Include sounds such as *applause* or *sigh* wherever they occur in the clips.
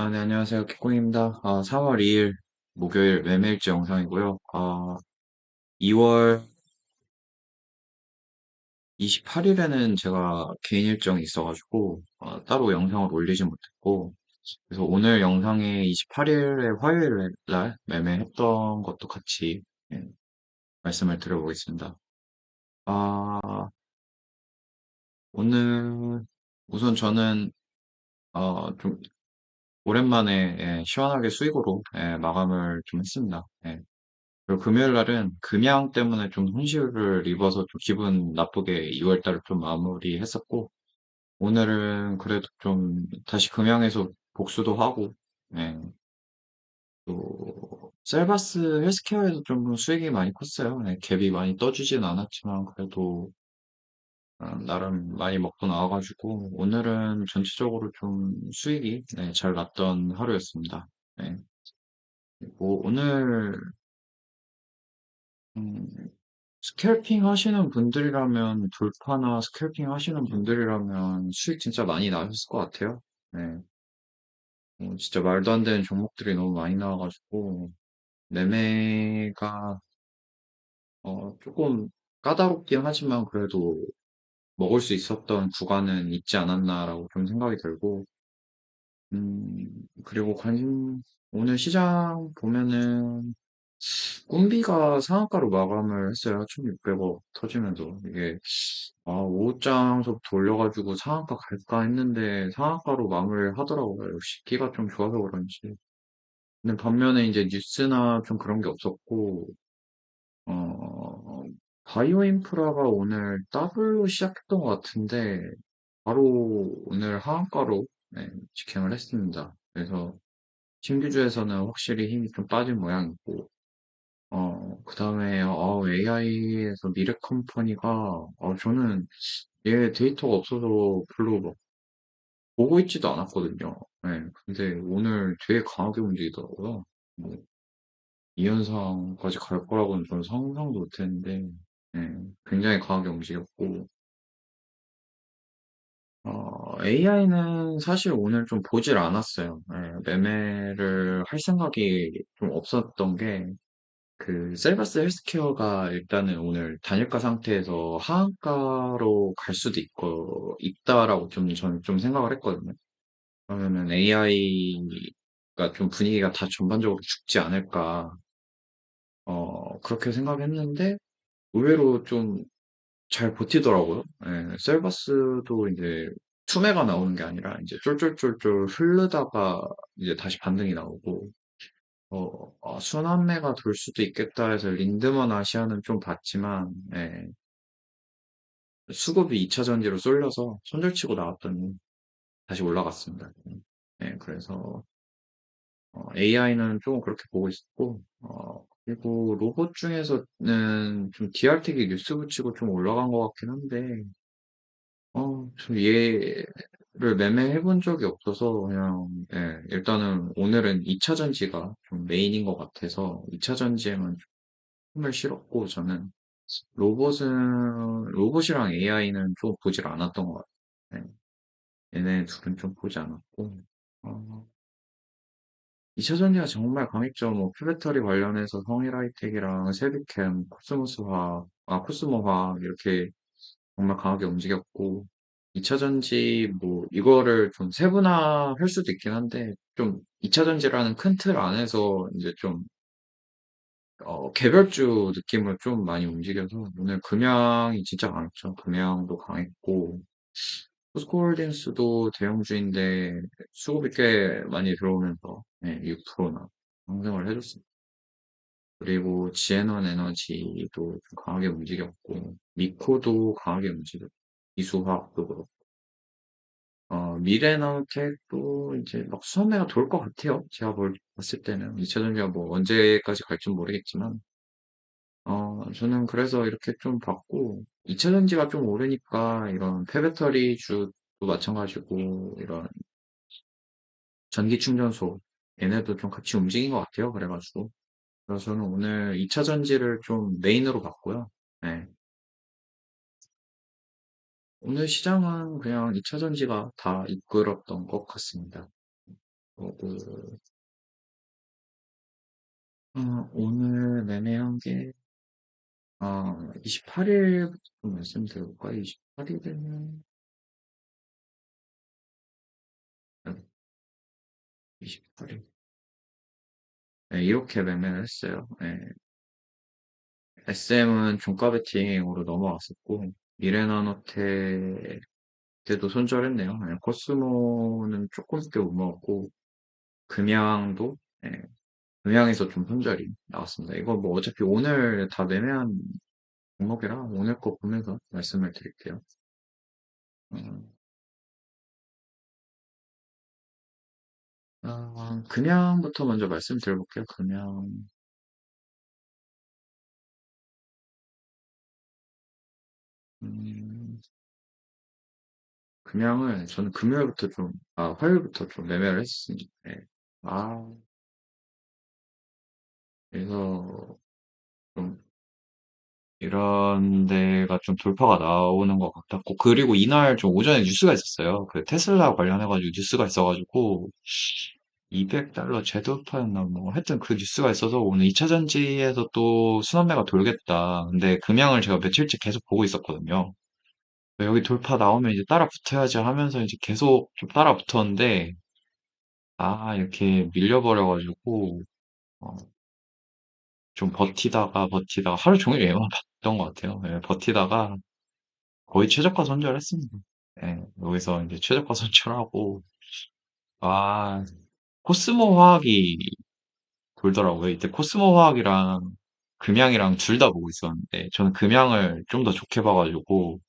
아, 네, 안녕하세요. 키콩입니다. 아, 3월 2일 목요일 매매일지 영상이고요. 아, 2월 28일에는 제가 개인 일정이 있어가지고 아, 따로 영상을 올리지 못했고 그래서 오늘 영상에 28일에 화요일 날 매매했던 것도 같이 예, 말씀을 드려보겠습니다. 아, 오늘 우선 저는 어, 좀 오랜만에 예, 시원하게 수익으로 예, 마감을 좀 했습니다. 예. 그리고 금요일 날은 금양 때문에 좀 손실을 입어서 좀 기분 나쁘게 2월 달을 좀 마무리했었고, 오늘은 그래도 좀 다시 금양에서 복수도 하고, 네, 또, 셀바스 헬스케어에서 좀 수익이 많이 컸어요. 네, 갭이 많이 떠주진 않았지만, 그래도, 어, 나름 많이 먹고 나와가지고, 오늘은 전체적으로 좀 수익이, 네, 잘 났던 하루였습니다. 네. 그리고 오늘, 음, 스캘핑 하시는 분들이라면, 돌파나 스캘핑 하시는 분들이라면 수익 진짜 많이 나셨을 것 같아요. 네. 어, 진짜 말도 안 되는 종목들이 너무 많이 나와가지고, 매매가, 어, 조금 까다롭긴 하지만 그래도 먹을 수 있었던 구간은 있지 않았나라고 좀 생각이 들고, 음, 그리고 관심, 오늘 시장 보면은, 꿈비가 상한가로 마감을 했어요. 1600억 터지면서. 이게, 아, 5장서부터 올려가지고 상한가 갈까 했는데 상한가로 마무리를 하더라고요. 역시 기가 좀 좋아서 그런지. 근데 반면에 이제 뉴스나 좀 그런 게 없었고, 어, 바이오 인프라가 오늘 더블로 시작했던 것 같은데, 바로 오늘 하한가로 네, 직행을 했습니다. 그래서 신규주에서는 확실히 힘이 좀 빠진 모양이고, 어, 그 다음에, 어, AI에서 미래 컴퍼니가, 어, 저는 얘 데이터가 없어서 별로 막 보고 있지도 않았거든요. 네, 근데 오늘 되게 강하게 움직이더라고요. 뭐, 이 현상까지 갈 거라고는 저는 상상도 못 했는데, 네, 굉장히 강하게 움직였고, AI는 사실 오늘 좀 보질 않았어요. 네, 매매를 할 생각이 좀 없었던 게, 그 셀바스 헬스케어가 일단은 오늘 단일가 상태에서 하한가로 갈 수도 있고 있다라고 좀 저는 좀 생각을 했거든요. 그러면은 AI가 좀 분위기가 다 전반적으로 죽지 않을까 어 그렇게 생각했는데 의외로 좀 잘 버티더라고요. 예, 셀바스도 이제 투매가 나오는 게 아니라 이제 쫄쫄쫄쫄 흐르다가 이제 다시 반등이 나오고 어, 어, 순환매가 돌 수도 있겠다 해서 린드먼 아시아는 좀 봤지만, 예, 수급이 2 차 전지로 쏠려서 손절치고 나왔더니 다시 올라갔습니다. 예, 그래서 AI는 조금 그렇게 보고 있었고, 어, 그리고 로봇 중에서는 좀 DR텍이 뉴스 붙이고 좀 올라간 것 같긴 한데, 어, 좀 얘를 매매해 본 적이 없어서 그냥, 예, 일단은 오늘은 2차 전지가 좀 메인인 것 같아서 2차 전지에만 힘을 실었고 저는 로봇은 로봇이랑 AI는 좀 보질 않았던 것 같아요. 네. 얘네 둘은 좀 보지 않았고 어, 2차 전지가 정말 강했죠. 뭐 플래터리 관련해서 성일하이텍이랑 세비캠, 코스모스화학, 아 코스모화학 이렇게 정말 강하게 움직였고 2차 전지 뭐 이거를 좀 세분화할 수도 있긴 한데 좀 2차 전지라는 큰 틀 안에서 이제 좀 어, 개별주 느낌을 좀 많이 움직여서 오늘 금양이 진짜 강했죠. 금양도 강했고 포스코홀딩스도 대형주인데 수급이 꽤 많이 들어오면서 네, 6%나 상승을 해줬습니다. 그리고 지앤원 에너지도 좀 강하게 움직였고 미코도 강하게 움직였고 이수화학도 그렇고 어, 미래나우텍도 이제 막 수선매가 돌 것 같아요. 제가 볼, 봤을 때는 2차 전지가 뭐 언제까지 갈지 모르겠지만 어, 저는 그래서 이렇게 좀 봤고, 2차 전지가 좀 오르니까 이런 폐배터리 주도 마찬가지고, 이런 전기 충전소, 얘네도 좀 같이 움직인 것 같아요. 그래가지고. 그래서 저는 오늘 2차 전지를 좀 메인으로 봤고요. 네. 오늘 시장은 그냥 2차 전지가 다 이끌었던 것 같습니다. 그리고 어, 오늘 매매한 게 아, 28일부터 말씀드려볼까요? 28일에는 28일 네, 이렇게 매매를 했어요. 네. SM은 종가 베팅으로 넘어왔었고 미래나노테 때도 손절했네요. 네, 코스모는 조금밖에 못 먹었고 금양도 네, 금양에서 좀 손절이 나왔습니다. 이거 뭐 어차피 오늘 다 매매한 종목이라 오늘 거 보면서 말씀을 드릴게요. 음, 아, 금양부터 먼저 말씀드려볼게요. 금양 음, 금양을 저는 금요일부터 좀, 아, 화요일부터 좀 매매를 했습니다. 네. 아, 그래서 좀 이런 데가 좀 돌파가 나오는 것 같았고, 그리고 이날 좀 오전에 뉴스가 있었어요. 그 테슬라 관련해 가지고 뉴스가 있어 가지고, 200달러 재돌파였나 뭐, 하여튼 그 뉴스가 있어서 오늘 2차 전지에서 또 순환매가 돌겠다. 근데 금양을 제가 며칠째 계속 보고 있었거든요. 여기 돌파 나오면 이제 따라 붙어야지 하면서 이제 계속 좀 따라 붙었는데, 아, 이렇게 밀려버려 가지고, 어, 좀 버티다가 버티다가 하루 종일 얘만 봤던 것 같아요. 예, 버티다가 거의 최저가 손절했습니다. 예, 여기서 이제 최저가 손절하고, 아, 코스모 화학이 돌더라고요. 이때 코스모 화학이랑 금양이랑 둘 다 보고 있었는데, 저는 금양을 좀 더 좋게 봐가지고,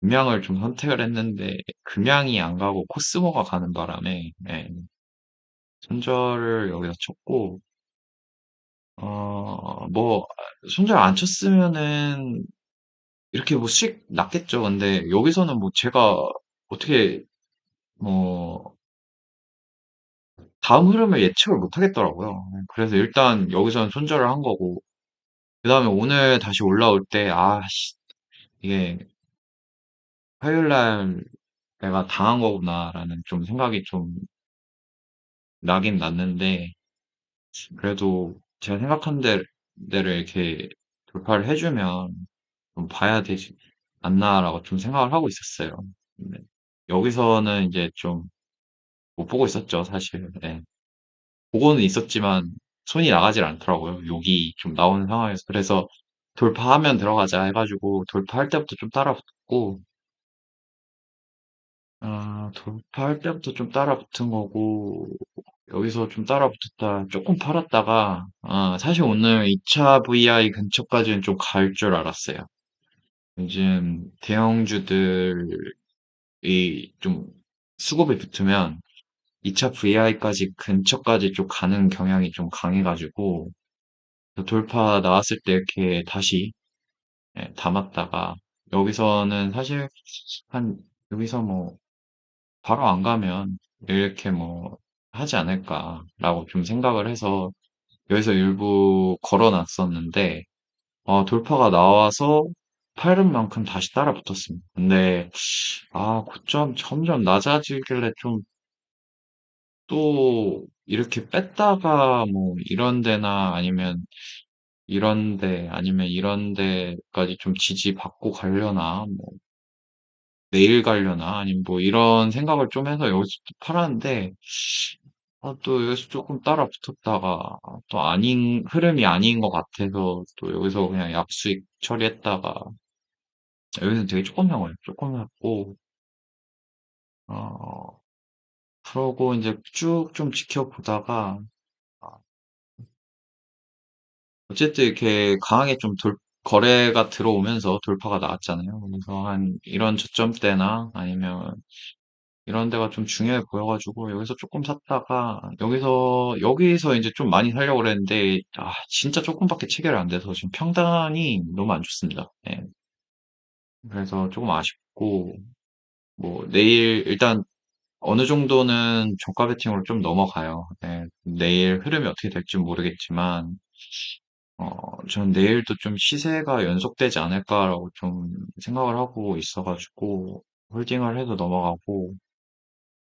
금양을 좀 선택을 했는데, 금양이 안 가고 코스모가 가는 바람에, 예, 손절을 여기다 쳤고, 어, 뭐, 손절 안 쳤으면은, 이렇게 뭐 수익 났겠죠. 근데 여기서는 뭐 제가 어떻게, 뭐, 다음 흐름을 예측을 못 하겠더라고요. 그래서 일단 여기서는 손절을 한 거고, 그 다음에 오늘 다시 올라올 때, 아, 씨, 이게 화요일 날 내가 당한 거구나라는 좀 생각이 좀 나긴 났는데, 그래도 제가 생각한 데- 데를 이렇게 돌파를 해주면 좀 봐야 되지 않나라고 좀 생각을 하고 있었어요. 네. 여기서는 이제 좀 못 보고 있었죠, 사실. 네. 보고는 있었지만 손이 나가질 않더라고요. 욕이 좀 나오는 상황에서. 그래서 돌파하면 들어가자 해가지고 돌파할 때부터 좀 따라붙고, 아, 돌파할 때부터 좀 따라붙은 거고, 여기서 좀 따라붙었다, 조금 팔았다가, 아, 사실 오늘 2차 VI 근처까지는 좀 갈 줄 알았어요. 요즘 대형주들이 좀 수급이 붙으면 2차 VI까지 근처까지 좀 가는 경향이 좀 강해가지고, 돌파 나왔을 때 이렇게 다시 예, 담았다가 여기서는 사실 한 여기서 뭐 바로 안 가면 이렇게 뭐 하지 않을까라고 좀 생각을 해서 여기서 일부 걸어 놨었는데 어, 돌파가 나와서 팔은 만큼 다시 따라 붙었습니다. 근데 아 고점 점점 낮아지길래 좀 또 이렇게 뺐다가 뭐 이런 데나 아니면 이런 데 아니면 이런 데까지 좀 지지받고 가려나 뭐 내일 가려나? 아니면 뭐 이런 생각을 좀 해서 여기서 또 팔았는데 아, 또 여기서 조금 따라 붙었다가 또 아닌 흐름이 아닌 것 같아서 또 여기서 그냥 약수익 처리했다가 여기서 되게 조금 나와요 조금 났고 어 그러고 이제 쭉 좀 지켜보다가 어쨌든 이렇게 강하게 좀 돌, 거래가 들어오면서 돌파가 나왔잖아요. 그래서 한 이런 저점대나 아니면 이런 데가 좀 중요해 보여가지고 여기서 조금 샀다가 여기서 여기서 이제 좀 많이 살려고 그랬는데 아 진짜 조금밖에 체결이 안 돼서 지금 평단이 너무 안 좋습니다. 예. 그래서 조금 아쉽고 뭐 내일 일단 어느 정도는 종가 베팅으로 좀 넘어가요. 예. 내일 흐름이 어떻게 될지 모르겠지만 어, 전 내일도 좀 시세가 연속되지 않을까라고 좀 생각을 하고 있어가지고 홀딩을 해도 넘어가고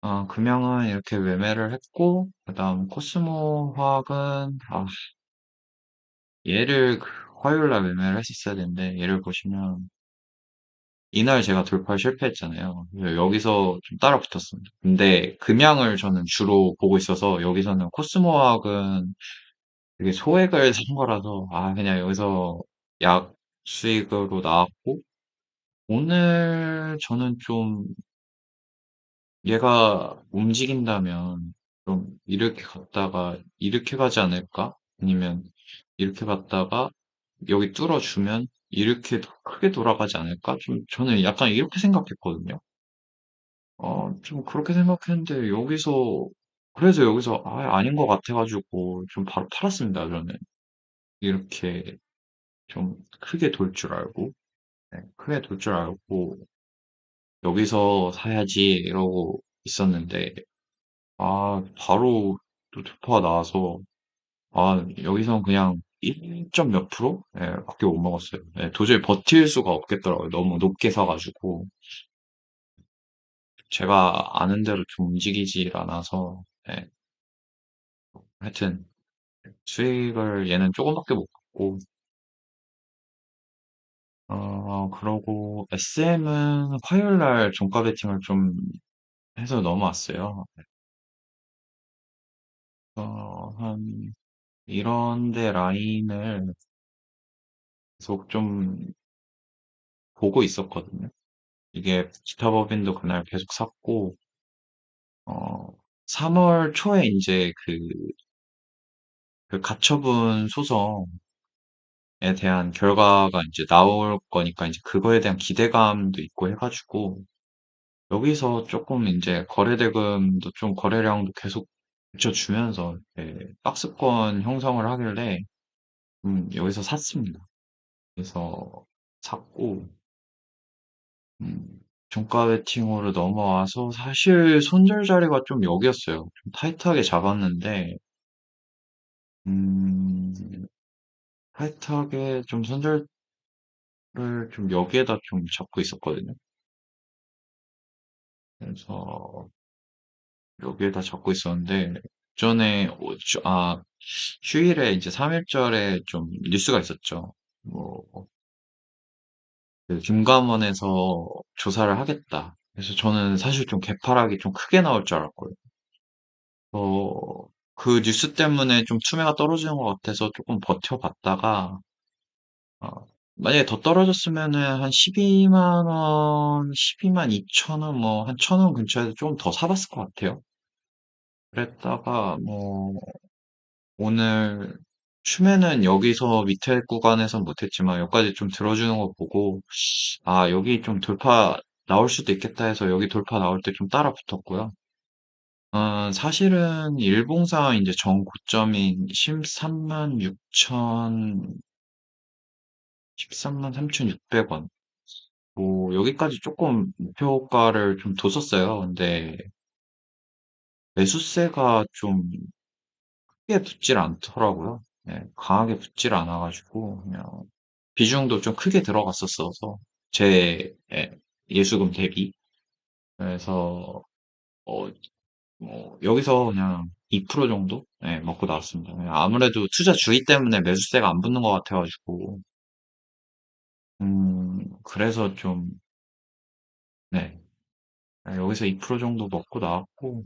아, 금양은 이렇게 매매를 했고, 그 다음 코스모 화학은, 아, 얘를 그 화요일 날 매매를 했었어야 되는데, 얘를 보시면, 이날 제가 돌파를 실패했잖아요. 그래서 여기서 좀 따라 붙었습니다. 근데 금양을 저는 주로 보고 있어서, 여기서는 코스모 화학은 되게 소액을 산 거라서, 아, 그냥 여기서 약 수익으로 나왔고, 오늘 저는 좀 얘가 움직인다면 좀 이렇게 갔다가 이렇게 가지 않을까? 아니면 이렇게 갔다가 여기 뚫어주면 이렇게 더 크게 돌아가지 않을까? 좀 저는 약간 이렇게 생각했거든요. 어, 좀 그렇게 생각했는데 여기서 그래서 여기서 아, 아닌 것 같아가지고 좀 바로 팔았습니다. 저는 이렇게 좀 크게 돌 줄 알고 네, 크게 돌 줄 알고 여기서 사야지 이러고 있었는데 아, 바로 또 투표가 나와서, 아, 여기선 그냥 1점 몇 프로? 예, 밖에 못 먹었어요. 예, 도저히 버틸 수가 없겠더라고요. 너무 높게 사가지고. 제가 아는 대로 좀 움직이질 않아서, 예, 하여튼, 수익을 얘는 조금밖에 못 받고, 어, 그러고, SM은 화요일 날 종가 베팅을 좀 해서 넘어왔어요. 어, 한, 이런데 라인을 계속 좀 보고 있었거든요. 이게 기타 법인도 그날 계속 샀고, 어, 3월 초에 이제 그, 그 가처분 소송에 대한 결과가 이제 나올 거니까 이제 그거에 대한 기대감도 있고 해 가지고, 여기서 조금 이제 거래대금도 좀 거래량도 계속 붙여주면서 이렇게 박스권 형성을 하길래, 음, 여기서 샀습니다. 그래서 샀고, 음, 종가 베팅으로 넘어와서 사실 손절 자리가 좀 여기였어요. 좀 타이트하게 잡았는데, 음, 타이트하게 좀 손절을 좀 여기에다 좀 잡고 있었거든요. 그래서 여기에다 잡고 있었는데, 전에, 아, 휴일에 이제 3일절에 좀 뉴스가 있었죠. 뭐, 그 김감원에서 조사를 하겠다. 그래서 저는 사실 좀 개파락이 좀 크게 나올 줄 알았거든요. 어, 그 뉴스 때문에 좀 투매가 떨어지는 것 같아서 조금 버텨봤다가, 어, 만약에 더 떨어졌으면은 한 12만 원, 12만 2천 원, 뭐, 한 천 원 근처에서 조금 더 사봤을 것 같아요. 그랬다가, 뭐, 오늘, 추매는 여기서 밑에 구간에선 못했지만, 여기까지 좀 들어주는 거 보고, 아, 여기 좀 돌파 나올 수도 있겠다 해서 여기 돌파 나올 때 좀 따라 붙었고요. 어, 사실은 일봉상 이제 전 고점인 13만 6천, 13만 3,600원. 뭐, 여기까지 조금 목표가를 좀 뒀었어요. 근데 매수세가 좀 크게 붙질 않더라고요. 네, 강하게 붙질 않아가지고, 그냥 비중도 좀 크게 들어갔었어서, 제 예, 예수금 대비. 그래서, 어, 뭐, 여기서 그냥 2% 정도? 네, 먹고 나왔습니다. 아무래도 투자 주의 때문에 매수세가 안 붙는 것 같아가지고, 음, 그래서 좀, 네. 여기서 2% 정도 먹고 나왔고,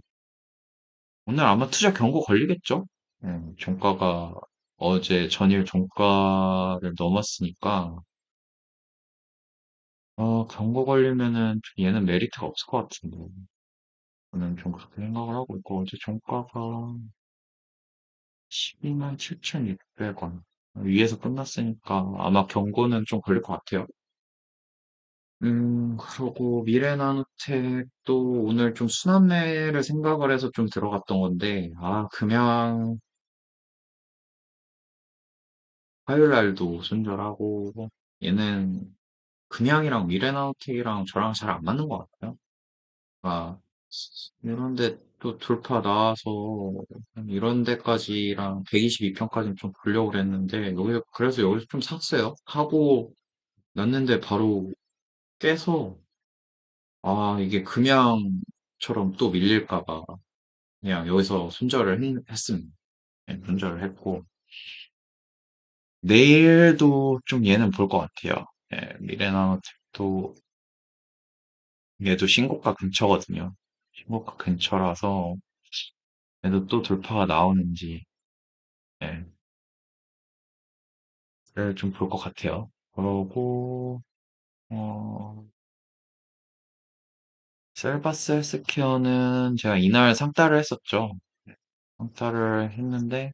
오늘 아마 투자 경고 걸리겠죠? 네, 종가가 어제 전일 종가를 넘었으니까, 어, 경고 걸리면은 좀 얘는 메리트가 없을 것 같은데. 저는 좀 그렇게 생각을 하고 있고, 어제 종가가 12만 7,600원. 위에서 끝났으니까 아마 경고는 좀 걸릴 것 같아요. 음, 그러고 미래나노텍도 오늘 좀 순환매를 생각을 해서 좀 들어갔던 건데, 아, 그냥 화요일 날도 손절하고, 얘는 그냥이랑 미래나노텍이랑 저랑 잘 안 맞는 것 같아요. 아, 이런데 또 돌파 나와서 이런 데까지랑 122평까지는 좀 보려고 그랬는데, 여기, 그래서 여기서 좀 샀어요. 하고 났는데 바로 깨서, 아, 이게 예전처럼 또 밀릴까 봐 그냥 여기서 손절을 했, 했습니다. 네, 손절을 했고 내일도 좀 얘는 볼 것 같아요. 예, 미래나노텍도 얘도 신고가 근처거든요. 신고가 근처라서 얘도 또 돌파가 나오는지 예, 를좀볼 것 같아요. 그러고 어, 셀바스 헬스케어는 제가 이날 상따를 했었죠. 상따를 했는데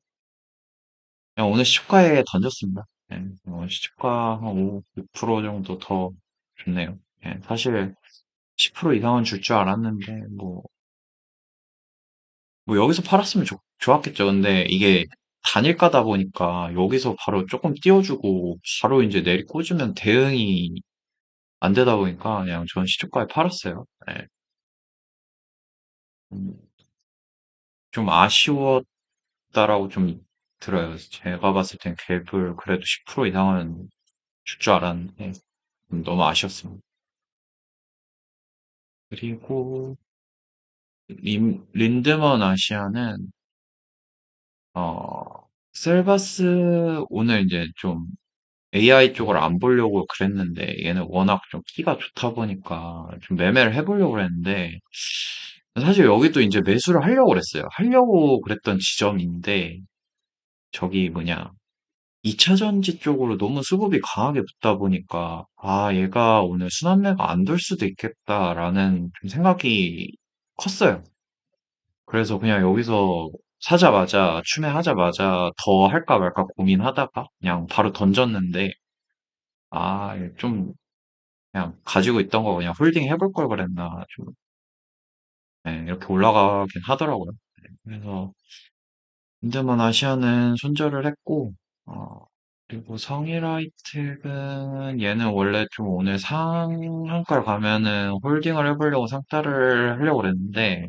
오늘 시초가에 던졌습니다. 예, 오늘 시초가 한 5, 6% 정도 더 좋네요. 예, 사실 10% 이상은 줄 줄 알았는데 뭐, 뭐 여기서 팔았으면 좋, 좋았겠죠. 근데 이게 단일가다 보니까 여기서 바로 조금 띄워주고 바로 이제 내리 꽂으면 대응이 안 되다 보니까 그냥 전 시초가에 팔았어요. 예. 음, 좀 아쉬웠다라고 좀 들어요. 제가 봤을 땐 갭을 그래도 10% 이상은 줄 줄 알았는데 좀 너무 아쉬웠습니다. 그리고 린, 린드먼 아시아는 어 셀바스 오늘 이제 좀 AI 쪽을 안 보려고 그랬는데 얘는 워낙 좀 키가 좋다 보니까 좀 매매를 해보려고 그랬는데 사실 여기도 이제 매수를 하려고 그랬어요. 하려고 그랬던 지점인데 저기 뭐냐 2차 전지 쪽으로 너무 수급이 강하게 붙다 보니까 아 얘가 오늘 순환매가 안될 수도 있겠다라는 좀 생각이 컸어요. 그래서 그냥 여기서 사자마자 추매하자마자 더 할까 말까 고민하다가 그냥 바로 던졌는데 아, 좀 그냥 가지고 있던 거 그냥 홀딩 해 볼 걸 그랬나 좀 네, 이렇게 올라가긴 하더라고요. 네, 그래서 인드만 아시아는 손절을 했고 어, 그리고 성일아이텍은 얘는 원래 좀 오늘 상한가를 가면은 홀딩을 해보려고 상따를 하려고 그랬는데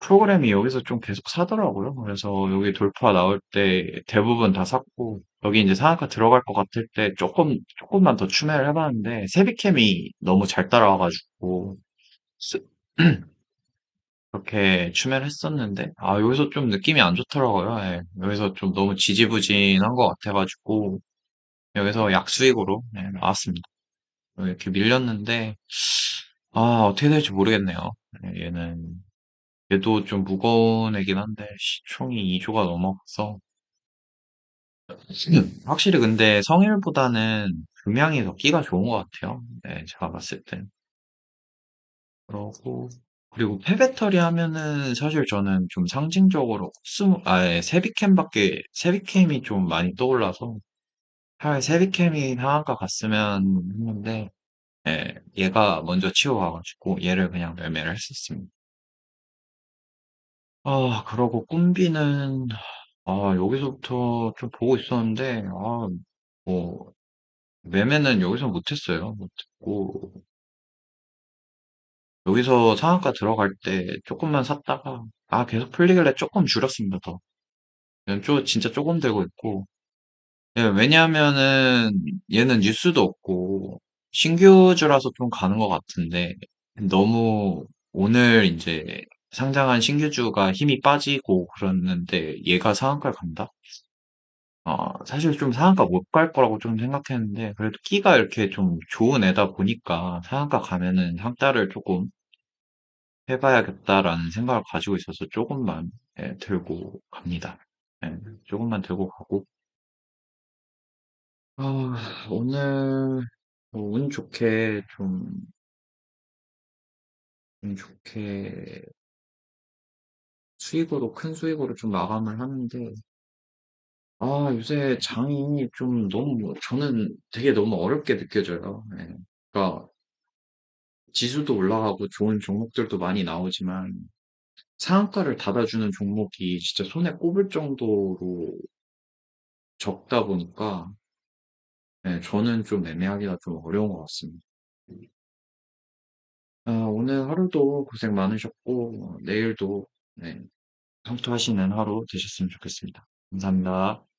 프로그램이 여기서 좀 계속 사더라고요. 그래서 여기 돌파 나올 때 대부분 다 샀고, 여기 이제 상한가 들어갈 것 같을 때 조금, 조금만 더 추매를 해봤는데, 세비캠이 너무 잘 따라와가지고, 스- *clears throat* 그렇게 추매를 했었는데, 아, 여기서 좀 느낌이 안 좋더라고요. 예. 여기서 좀 너무 지지부진한 것 같아 가지고, 여기서 약수익으로 네, 나왔습니다. 이렇게 밀렸는데, 아, 어떻게 될지 모르겠네요. 예, 얘는 얘도 좀 무거운 애긴 한데 시총이 2조가 넘어서 확실히 근데 성일보다는 금양이 더 끼가 좋은 것 같아요. 네, 제가 봤을 땐. 그러고 그리고 폐배터리 하면은 사실 저는 좀 상징적으로 코스모 아예 세비캠밖에 세비캠이 좀 많이 떠올라서 차라리 세비캠이 상한가 갔으면 했는데 예, 얘가 먼저 치워가가지고 얘를 그냥 매매를 했었습니다. 아, 그러고 꿈비는 아, 여기서부터 좀 보고 있었는데, 아, 뭐, 매매는 여기서 못했어요. 못했고, 여기서 상한가 들어갈 때 조금만 샀다가, 아, 계속 풀리길래 조금 줄였습니다, 더. 쪼, 진짜 조금 들고 있고, 예, 왜냐하면은 얘는 뉴스도 없고, 신규주라서 좀 가는 것 같은데, 너무 오늘 이제 상장한 신규주가 힘이 빠지고 그러는데, 얘가 상한가를 간다? 어, 사실 좀 상한가 못 갈 거라고 좀 생각했는데, 그래도 끼가 이렇게 좀 좋은 애다 보니까 상한가 가면은 상따를 조금 해봐야겠다라는 생각을 가지고 있어서 조금만 예, 들고 갑니다. 예, 조금만 들고 가고. 아, 오늘 뭐 운 좋게 좀, 운 좋게 수익으로, 큰 수익으로 좀 마감을 하는데, 아, 요새 장이 좀 너무, 저는 되게 너무 어렵게 느껴져요. 예. 그러니까 지수도 올라가고 좋은 종목들도 많이 나오지만 상한가를 닫아주는 종목이 진짜 손에 꼽을 정도로 적다 보니까 네, 저는 좀 매매하기가 좀 어려운 것 같습니다. 아, 오늘 하루도 고생 많으셨고 어, 내일도 네, 성투하시는 하루 되셨으면 좋겠습니다. 감사합니다.